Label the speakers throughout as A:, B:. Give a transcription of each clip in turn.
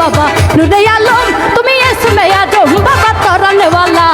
A: बाबा नुरया लोग तुम्हें ये सुनया जो बाबा तोरने वाला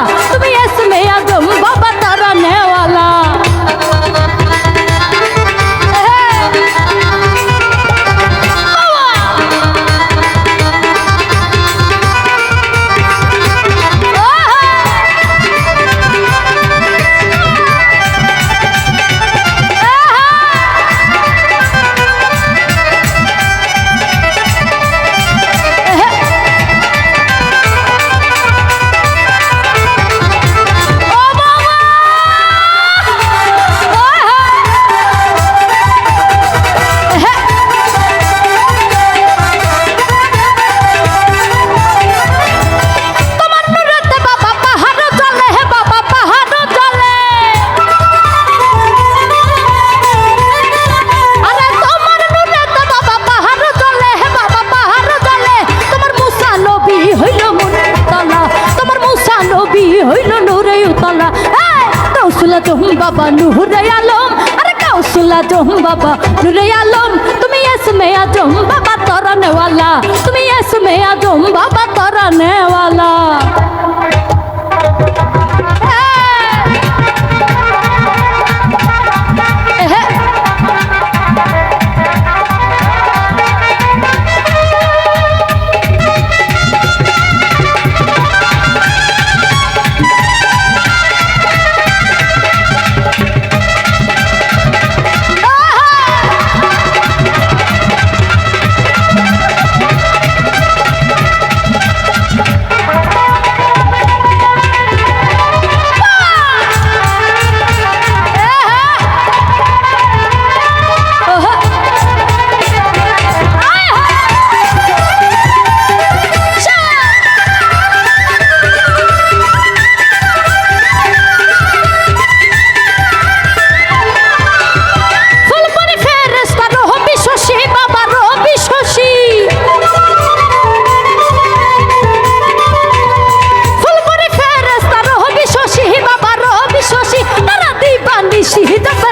A: কাউসুলা জহুম বাবা নুহুরে আলম আরে কাউসুলা জহুম বাবা নুরে আলম তুমি এসমে আজম বাবা তরানেওয়ালা তুমি এসমে আজম বাবা তরানেওয়ালা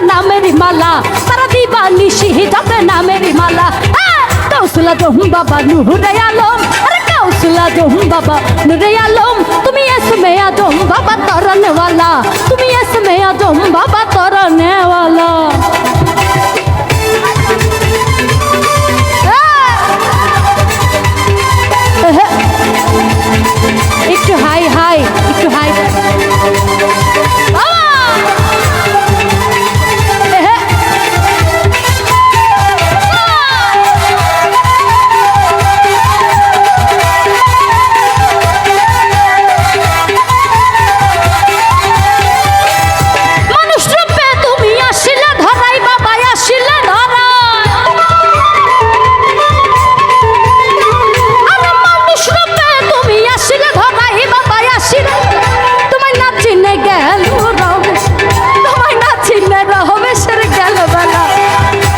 A: నా మేరీ మాలా పరిదిబాలి శిహి దబ నా మేరీ మాలా ఆ కౌసులా జొం బాబా మురేయాలం అరే కౌసులా జొం బాబా మురేయాలం తుమిఎస్మే యా జొం బాబా తరణ వాలా తుమిఎస్మే యా జొం బాబా తరణ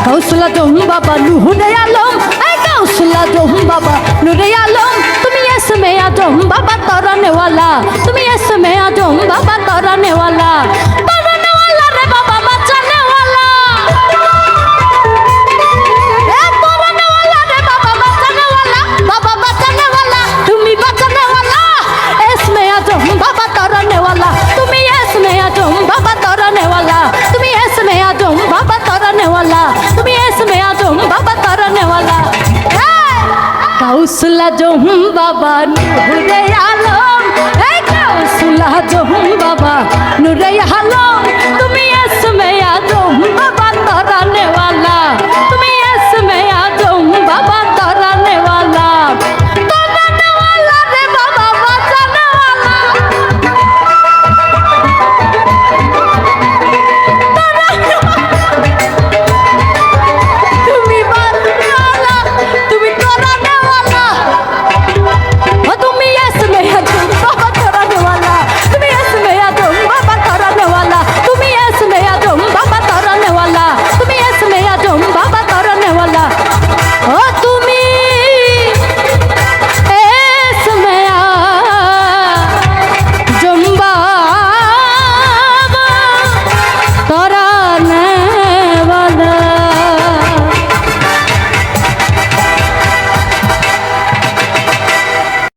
A: हौसला दो हम बाबा लुहुनया लोम ऐ हौसला दो हम बाबा लुरया लोम तुम ये समय आ दो बाबा तरने वाला तुम ये समय आ दो बाबा জহুম বাবা নুরাই